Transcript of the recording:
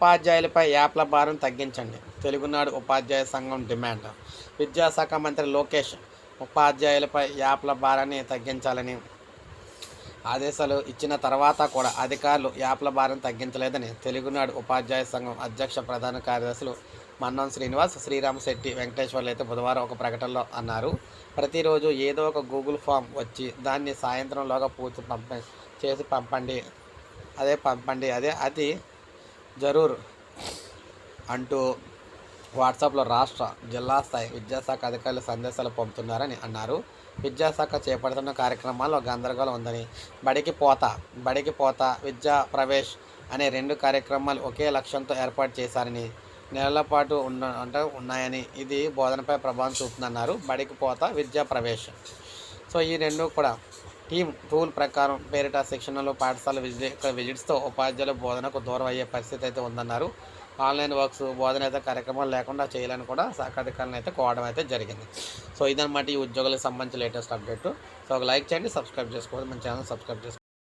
ఉపాధ్యాయులపై యాప్ల భారం తగ్గించండి. తెలుగునాడు ఉపాధ్యాయ సంఘం డిమాండ్. విద్యాశాఖ మంత్రి లోకేష్ ఉపాధ్యాయులపై యాప్ల భారాన్ని తగ్గించాలని ఆదేశాలు ఇచ్చిన తర్వాత కూడా అధికారులు యాప్ల భారం తగ్గించలేదని తెలుగునాడు ఉపాధ్యాయ సంఘం అధ్యక్ష ప్రధాన కార్యదర్శులు మన్నం శ్రీనివాస్ శ్రీరామ్ శెట్టి వెంకటేశ్వర్లు అయితే బుధవారం ఒక ప్రకటనలో అన్నారు. ప్రతిరోజు ఏదో ఒక గూగుల్ ఫామ్ వచ్చి దాన్ని సాయంత్రంలోగా పూర్తి పంప చేసి పంపండి. అదే పంపండి అదే అది జరూర్. అంటూ వాట్సాప్లో రాష్ట్ర జిల్లా స్థాయి విద్యాశాఖ అధికారులు సందేశాలు పంపుతున్నారని అన్నారు. విద్యాశాఖ చేపడుతున్న కార్యక్రమాల్లో గందరగోళం ఉందని బడికి పోత బడికి పోత విద్యా ప్రవేశ్ అనే రెండు కార్యక్రమాలు ఒకే లక్ష్యంతో ఏర్పాటు చేశారని నెలల పాటు ఉన్న అంటే ఉన్నాయని ఇది బోధనపై ప్రభావం చూపుతుందన్నారు. బడికి పోత విద్యా ప్రవేశ్. సో ఈ రెండు కూడా టీమ్ రూల్ ప్రకారం పేరిట శిక్షణలో పాఠశాల విజిట్ విజిట్స్తో ఉపాధ్యాయుల బోధనకు దూరం అయ్యే పరిస్థితి అయితే ఉందన్నారు. ఆన్లైన్ వర్క్స్ బోధన అయితే కార్యక్రమాలు లేకుండా చేయాలని కూడా శాఖ అధికారులను అయితే కోవడం అయితే జరిగింది. సో ఇదన్నమాట ఈ ఉద్యోగులకు సంబంధించి లేటెస్ట్ అప్డేట్. సో ఒక లైక్ చేయండి సబ్స్క్రైబ్ చేసుకోవాలి మన ఛానల్ సబ్స్క్రైబ్ చేసుకోండి